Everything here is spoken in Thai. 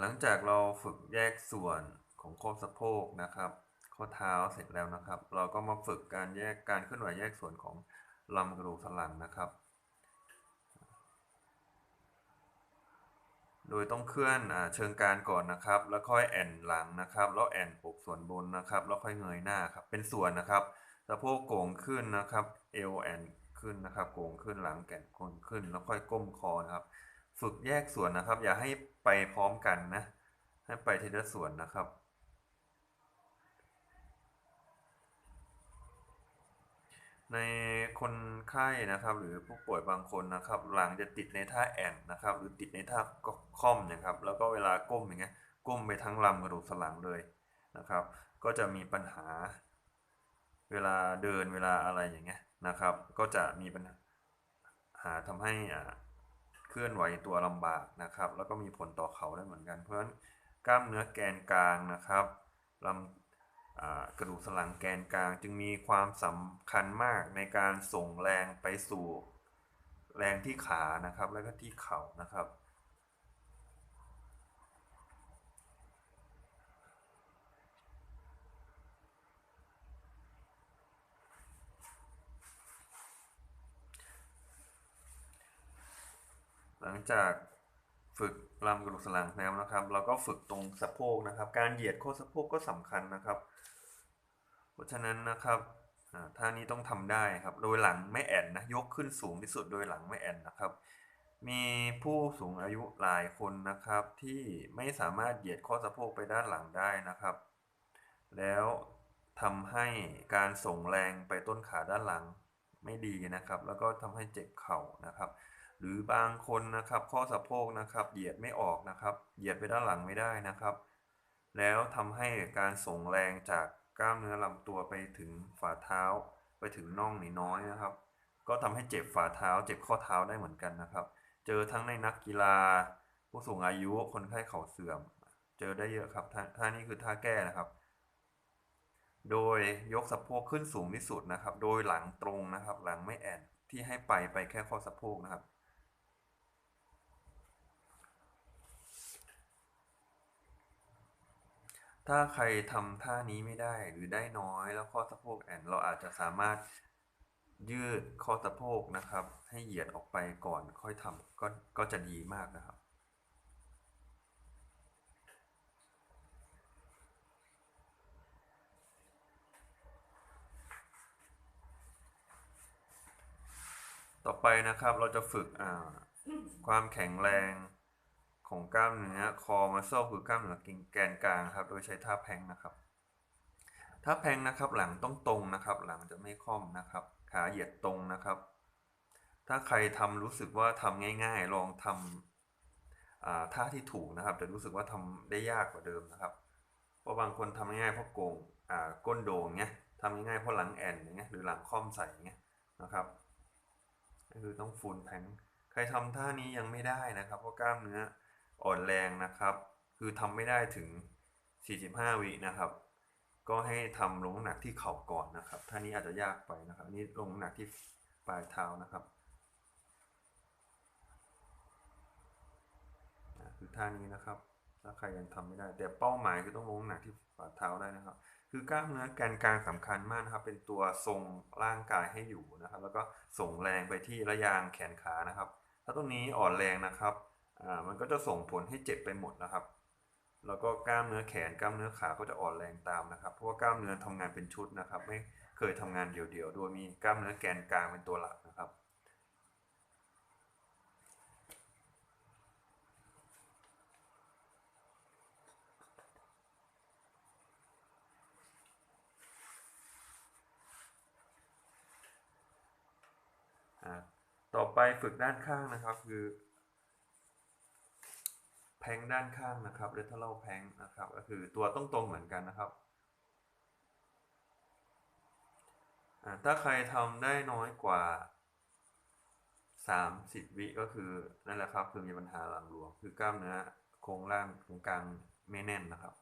หลังจากเราฝึกแยกส่วนของข้อสะโพกนะครับ ข้อเท้าเสร็จแล้วนะครับ เราก็มาฝึกการแยกการเคลื่อนไหวแยกส่วนของลำกระดูกสันหลังนะครับ โดยต้องเคลื่อนอเชิงกานก่อนนะครับ แล้วค่อยแอนหลังนะครับแล้วแอนอกส่วนบนนะครับ แล้วค่อยเงยหน้าครับเป็นส่วนนะครับสะโพกโก่งขึ้นนะครับเอวแอนขึ้นนะครับโก่งขึ้นหลังแก่นโก่งขึ้น แล้วค่อยก้มคอนะครับ ฝึกแยกส่วนนะครับ อย่าให้ไปพร้อมกันนะ ให้ไปทีละส่วนนะครับในคนไข้นะครับ หรือผู้ป่วยบางคนนะครับ หลังจะติดในท่าแอนนะครับ หรือติดในท่าค่อมนะครับ แล้วก็เวลาก้มอย่างเงี้ยก้มไปทั้งลำกระดูกสันหลังเลยนะครับ ก็จะมีปัญหา เวลาเดินเวลาอะไรอย่างเงี้ยนะครับ ก็จะมีปัญหาทำให้อ่า ลื่อนไหวตัวลำบากนะครับ แล้วก็มีผลต่อเขาได้เหมือนกัน เพราะฉะนั้นกล้ามเนื้อแกนกลางนะครับลำกระดูกสันหลังแกนกลางจึงมีความสำคัญมากในการส่งแรงไปสู่แรงที่ขานะครับ แล้วก็ที่เข่านะครับ หลังจากฝึกลำกระดูกสันหลังแล้วนะครับ เราก็ฝึกตรงสะโพกนะครับ การเหยียดโค้สะโพกก็สำคัญนะครับ เพราะฉะนั้นนะครับอ่าท่านี้ต้องทำได้ครับ โดยหลังไม่แอนนะ ยกขึ้นสูงที่สุดโดยหลังไม่แอนนะครับ มีผู้สูงอายุหลายคนนะครับ ที่ไม่สามารถเหยียดข้อสะโพกไปด้านหลังได้นะครับ แล้วทำให้การส่งแรงไปต้นขาด้านหลังไม่ดีนะครับ แล้วก็ทำให้เจ็บเข่านะครับ หรือบางคนนะครับ ข้อสะโพกนะครับเหยียดไม่ออกนะครับ เหยียดไปด้านหลังไม่ได้นะครับ แล้วทำให้การส่งแรงจากกล้ามเนื้อลำตัวไปถึงฝ่าเท้า ไปถึงน่องนี่น้อยนะครับ ก็ทำให้เจ็บฝ่าเท้า เจ็บข้อเท้าได้เหมือนกันนะครับ เจอทั้งในนักกีฬา ผู้สูงอายุคนไข้เข่าเสื่อม เจอได้เยอะครับท่าท่านี้คือท่าแก้นะครับโดยยกสะโพกขึ้นสูงที่สุดนะครับ โดยหลังตรงนะครับ หลังไม่แอนที่ให้ไปไปแค่ข้อสะโพกนะครับ ถ้าใครทำท่านี้ไม่ได้หรือได้น้อยแล้วข้อสะโพกแอนเราอาจจะสามารถยืดข้อสะโพกนะครับ ให้เหยียดออกไปก่อนค่อยทำก็ก็จะดีมากนะครับ ต่อไปนะครับเราจะฝึกความแข็งแรง ของกล้ามเนื้อคอมัสเซลคือกล้ามเนื้อแกนกลางครับ โดยใช้ท่าแพงนะครับ ท่าแพงนะครับหลังต้องตรงนะครับ หลังจะไม่ค่อมนะครับ ขาเหยียดตรงนะครับ ถ้าใครทำรู้สึกว่าทำง่าย ๆ ลองทำอ่าท่าที่ถูกนะครับแต่รู้สึกว่าทำได้ยากกว่าเดิมนะครับ เพราะบางคนทำง่ายเพราะโกงก้นโด่งเงี้ยทำง่ายเพราะหลังแอนอย่างเงี้ยหรือหลังค่อมใส่เงี้ยนะครับก็คือต้องฟูลแพงใครทำท่านี้ยังไม่ได้นะครับเพราะกล้ามเนื้อ อ่อนแรงนะครับ คือทำไม่ได้ถึง 45 วินะครับ ก็ให้ทำลงน้ำหนักที่เข่าก่อนนะครับ ท่านี้อาจจะยากไปนะครับนี่ลงน้ำหนักที่ปลายเท้านะครับคือท่านี้นะครับถ้าใครยังทำไม่ได้ แต่เป้าหมายคือต้องลงน้ำหนักที่ฝ่าเท้าได้นะครับ คือกล้ามเนื้อแกนกลางสำคัญมากนะครับ เป็นตัวทรงร่างกายให้อยู่นะครับ แล้วก็ส่งแรงไปที่ระยางแขนขานะครับ ถ้าตรงนี้อ่อนแรงนะครับ มันก็จะส่งผลให้เจ็บไปหมดนะครับ แล้วก็กล้ามเนื้อแขนกล้ามเนื้อขาก็จะอ่อนแรงตามนะครับ เพราะว่ากล้ามเนื้อทำงานเป็นชุดนะครับ ไม่เคยทำงานเดี่ยวๆโดยมีกล้ามเนื้อแกนกลางเป็นตัวหลักนะครับอ่าต่อไปฝึกด้านข้างนะครับ คือ แพงด้านข้างนะครับ lateral แพงนะครับ ก็คือตัวต้องตรงเหมือนกันนะครับ ถ้าใครทำได้น้อยกว่า 30 วิก็คือนั่นแหละครับ คือมีปัญหาหลังหลวมคือกล้ามเนื้อโครงล่างตรงกลางไม่แน่นนะครับ